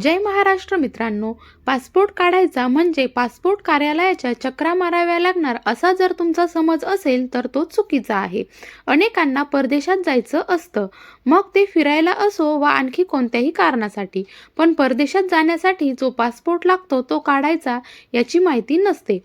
जय महाराष्ट्र मित्रांनो पासपोर्ट काढायचा म्हणजे पासपोर्ट कार्यालयाच्या चक्रा माराव्या लागणार असा जर तुमचा समज असेल तर तो चुकीचा आहे. अनेकांना परदेशात जायचं असतं. मग ते फिरायला असो वा आणखी कोणत्याही कारणासाठी. पण परदेशात जाण्यासाठी जो पासपोर्ट लागतो तो काढायचा याची माहिती नसते.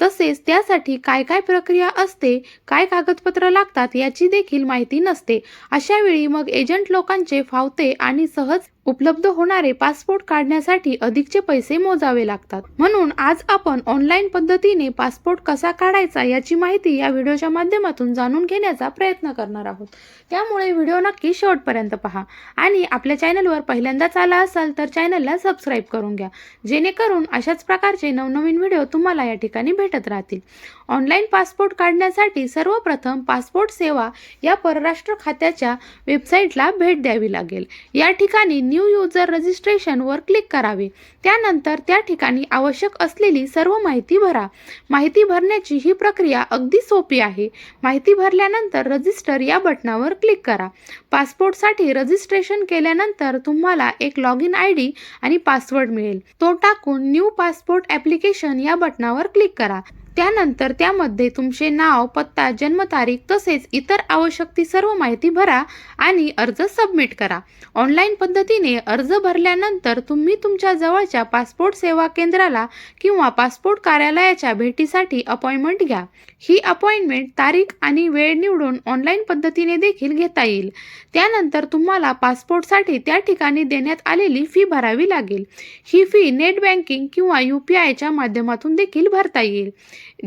तसेच त्यासाठी काय काय प्रक्रिया असते काय कागदपत्र लागतात याची देखील माहिती नसते. अशा वेळी मग एजंट लोकांचे फावते आणि सहज उपलब्ध होणारे पासपोर्ट काढण्यासाठी अधिकचे पैसे मोजावे लागतात. म्हणून आज आपण ऑनलाईन पद्धतीने पासपोर्ट कसा काढायचा याची माहिती या व्हिडिओच्या माध्यमातून जाणून घेण्याचा प्रयत्न करणार आहोत. त्यामुळे व्हिडिओ नक्की शेवटपर्यंत पहा आणि आपल्या चॅनलवर पहिल्यांदाच आला असाल तर चॅनलला सबस्क्राईब करून घ्या. जेणेकरून अशाच प्रकारचे नवनवीन व्हिडिओ तुम्हाला या ठिकाणी भेटत राहतील. ऑनलाईन पासपोर्ट काढण्यासाठी सर्वप्रथम पासपोर्ट सेवा या परराष्ट्र खात्याच्या वेबसाईटला भेट द्यावी लागेल. या ठिकाणी न्यू युजर रजिस्ट्रेशनवर क्लिक करावे. त्यानंतर त्या ठिकाणी आवश्यक असलेली सर्व माहिती भरा. माहिती भरण्याची ही प्रक्रिया अगदी सोपी आहे. माहिती भरल्यानंतर रजिस्टर या बटनावर क्लिक करा. पासपोर्टसाठी रजिस्ट्रेशन केल्यानंतर तुम्हाला एक लॉग इन आय डी आणि पासवर्ड मिळेल. तो टाकून न्यू पासपोर्ट ॲप्लिकेशन या बटनावर क्लिक करा. त्यानंतर त्यामध्ये तुमचे नाव पत्ता जन्मतारीख तसेच इतर आवश्यक ती सर्व माहिती भरा आणि अर्ज सबमिट करा. ऑनलाईन पद्धतीने अर्ज भरल्यानंतर तुम्ही तुमच्या जवळच्या पासपोर्ट सेवा केंद्राला किंवा पासपोर्ट कार्यालयाच्या भेटीसाठी अपॉइंटमेंट घ्या. ही अपॉइंटमेंट तारीख आणि वेळ निवडून ऑनलाईन पद्धतीने देखील घेता येईल. त्यानंतर तुम्हाला पासपोर्टसाठी त्या ठिकाणी देण्यात आलेली फी भरावी लागेल. ही फी नेट बँकिंग किंवा यू पी आयच्या माध्यमातून देखील भरता येईल.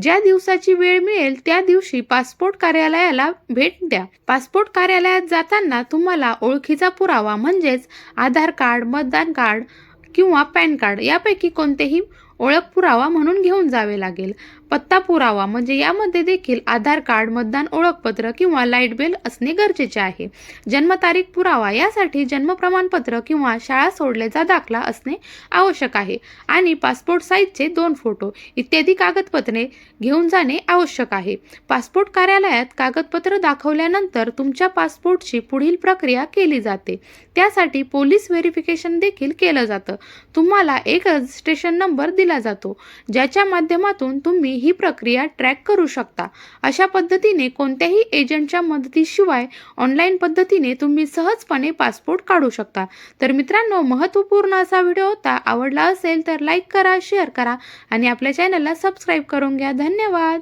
ज्या दिवसाची वेळ मिळेल त्या दिवशी पासपोर्ट कार्यालयाला भेट द्या. पासपोर्ट कार्यालयात जाताना तुम्हाला ओळखीचा पुरावा म्हणजेच आधार कार्ड मतदान कार्ड किंवा पॅन कार्ड यापैकी कोणतेही ओळख पुरावा म्हणून घेऊन जावे लागेल. पत्ता पुरावा म्हणजे यामध्ये देखील आधार कार्ड मतदान ओळखपत्र किंवा लाइट बिल असणे गरजेचे आहे. जन्मतारीख पुरावा यासाठी जन्म प्रमाणपत्र किंवा शाळा सोडल्याचा दाखला असणे आवश्यक आहे आणि पासपोर्ट साईजचे दोन फोटो इत्यादी कागदपत्रे घेऊन जाणे आवश्यक आहे. पासपोर्ट कार्यालयात कागदपत्र दाखवल्यानंतर तुमच्या पासपोर्टची पुढील प्रक्रिया केली जाते. त्यासाठी पोलीस व्हेरिफिकेशन देखील केलं जातं. तुम्हाला एक रजिस्ट्रेशन नंबर दिला जातो ज्याच्या माध्यमातून तुम्ही ही प्रक्रिया ट्रॅक करू शकता. अशा पद्धतीने कोणत्याही एजंटच्या मदतीशिवाय ऑनलाईन पद्धतीने तुम्ही सहजपणे पासपोर्ट काढू शकता. तर मित्रांनो महत्त्वपूर्ण असा व्हिडिओ होता. आवडला असेल तर लाईक करा शेअर करा आणि आपल्या चॅनलला सबस्क्राईब करून घ्या. धन्यवाद!